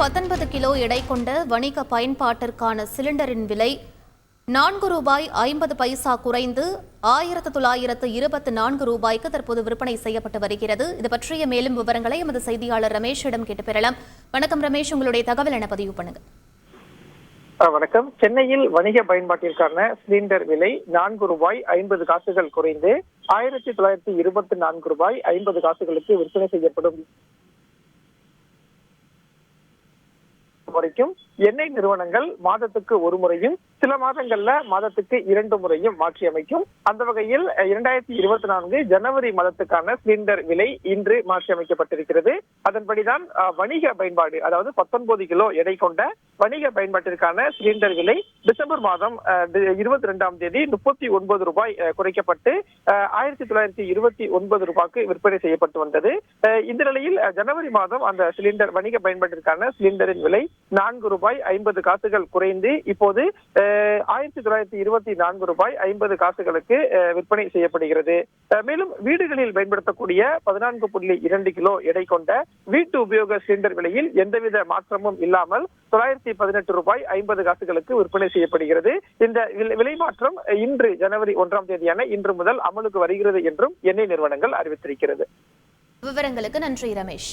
பத்தொன்பது கிலோ எடை கொண்ட வணிக பயன்பாட்டிற்கான சிலிண்டரின் விலை நான்கு ரூபாய் ஐம்பது பைசா குறைந்து ஆயிரத்து தொள்ளாயிரத்து இருபத்தி நான்கு ரூபாய்க்கு தற்போது விற்பனை செய்யப்பட்டு வருகிறது. இது பற்றிய மேலும் விவரங்களை எமது செய்தியாளர் ரமேஷிடம் கேட்டு பெறலாம். வணக்கம் ரமேஷ் உங்களுடைய தகவல் என பதிவு பண்ணுங்க? வணக்கம். சென்னையில் வணிக பயன்பாட்டிற்கான சிலிண்டர் விலை நான்கு ரூபாய் ஐம்பது காசுகள் குறைந்து ஆயிரத்தி தொள்ளாயிரத்தி இருபத்தி நான்கு ரூபாய் ஐம்பது காசுகளுக்கு விற்பனை செய்யப்படும் வரைக்கும் எண்ணெய் நிறுவனங்கள் மாதத்துக்கு ஒரு முறையும் சில மாதங்கள்ல மாதத்துக்கு இரண்டு முறையும் மாற்றி அமைக்கும். அந்த வகையில் இரண்டாயிரத்தி இருபத்தி நான்கு ஜனவரி மாதத்துக்கான சிலிண்டர் விலை இன்று மாற்றி அமைக்கப்பட்டிருக்கிறது. அதன்படிதான் வணிக பயன்பாடு அதாவது பத்தொன்பது கிலோ எடை கொண்ட வணிக பயன்பாட்டிற்கான சிலிண்டர் விலை டிசம்பர் மாதம் இருபத்தி ரெண்டாம் தேதி முப்பத்தி ஒன்பது ரூபாய் அஹ், குறைக்கப்பட்டு ஆயிரத்தி தொள்ளாயிரத்தி இருபத்தி ஒன்பது ரூபாய்க்கு விற்பனை செய்யப்பட்டு வந்தது. இந்த நிலையில் ஜனவரி மாதம் அந்த சிலிண்டர் வணிக பயன்பாட்டிற்கான சிலிண்டரின் விலை நான்கு ரூபாய் ஐம்பது காசுகள் குறைந்து இப்போது ஆயிரத்தி தொள்ளாயிரத்தி இருபத்தி நான்கு ரூபாய் ஐம்பது காசுகளுக்கு விற்பனை செய்யப்படுகிறது. மேலும் வீடுகளில் பயன்படுத்தக்கூடிய பதினான்கு புள்ளி இரண்டு கிலோ எடை கொண்ட வீட்டு உபயோக சிலிண்டர் விலையில் எந்தவித மாற்றமும் இல்லாமல் தொள்ளாயிரத்தி பதினெட்டு ரூபாய் ஐம்பது காசுகளுக்கு விற்பனை செய்யப்படுகிறது. இந்த விலை மாற்றம் இன்று ஜனவரி ஒன்றாம் தேதியான இன்று முதல் அமலுக்கு வருகிறது என்றும் எண்ணெய் நிறுவனங்கள் அறிவித்திருக்கிறது. விவரங்களுக்கு நன்றி ரமேஷ்.